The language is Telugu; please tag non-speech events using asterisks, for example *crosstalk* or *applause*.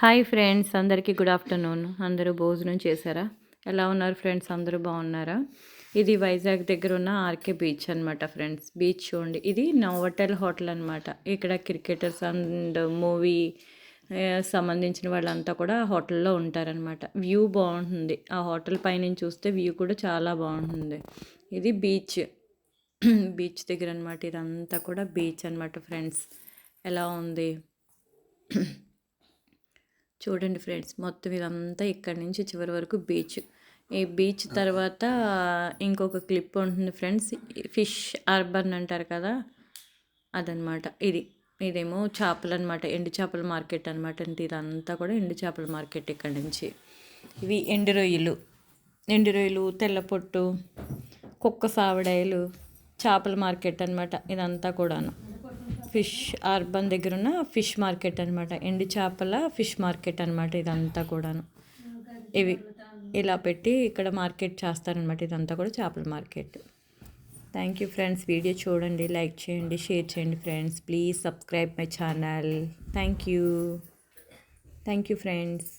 హాయ్ ఫ్రెండ్స్ అందరికీ గుడ్ ఆఫ్టర్నూన్. అందరూ భోజనం చేశారా? ఎలా ఉన్నారు ఫ్రెండ్స్? అందరూ బాగున్నారా? ఇది వైజాగ్ దగ్గర ఉన్న ఆర్కే బీచ్ అనమాట ఫ్రెండ్స్. బీచ్ చూడండి. ఇది నోవటల్ హోటల్ అనమాట ఇక్కడ క్రికెటర్స్ అండ్ మూవీ సంబంధించిన వాళ్ళంతా కూడా హోటల్లో ఉంటారనమాట వ్యూ బాగుంటుంది. ఆ హోటల్ పైనుంచి చూస్తే వ్యూ కూడా చాలా బాగుంటుంది. ఇది బీచ్. *clears throat* బీచ్ దగ్గర అనమాట ఇదంతా కూడా బీచ్ అనమాట ఫ్రెండ్స్. ఎలా ఉంది? *clears throat* చూడండి ఫ్రెండ్స్ మొత్తం ఇదంతా ఇక్కడి నుంచి చివరి వరకు బీచ్. ఈ బీచ్ తర్వాత ఇంకొక క్లిప్ ఉంటుంది ఫ్రెండ్స్ ఫిష్ అర్బన్ అంటారు కదా అదనమాట ఇది ఇదేమో చేపలు అనమాట ఎండు చేపల మార్కెట్ అనమాట అంటే ఇదంతా కూడా ఎండు చేపల మార్కెట్ ఇక్కడ నుంచి. ఇవి ఎండు రొయ్యలు ఎండు రొయ్యలు తెల్లపొట్టు కుక్క సావడాయలు చేపల మార్కెట్ అనమాట ఇదంతా కూడాను. ఫిష్ అర్బన్ దగ్గర ఉన్న ఫిష్ మార్కెట్ అనమాట ఎండు చేపల ఫిష్ మార్కెట్ అనమాట ఇదంతా కూడాను. ఇవి ఇలా పెట్టి ఇక్కడ మార్కెట్ చేస్తారనమాట ఇదంతా కూడా చేపల market. Thank you friends video చూడండి లైక్ చేయండి షేర్ చేయండి friends please subscribe my channel thank you thank you friends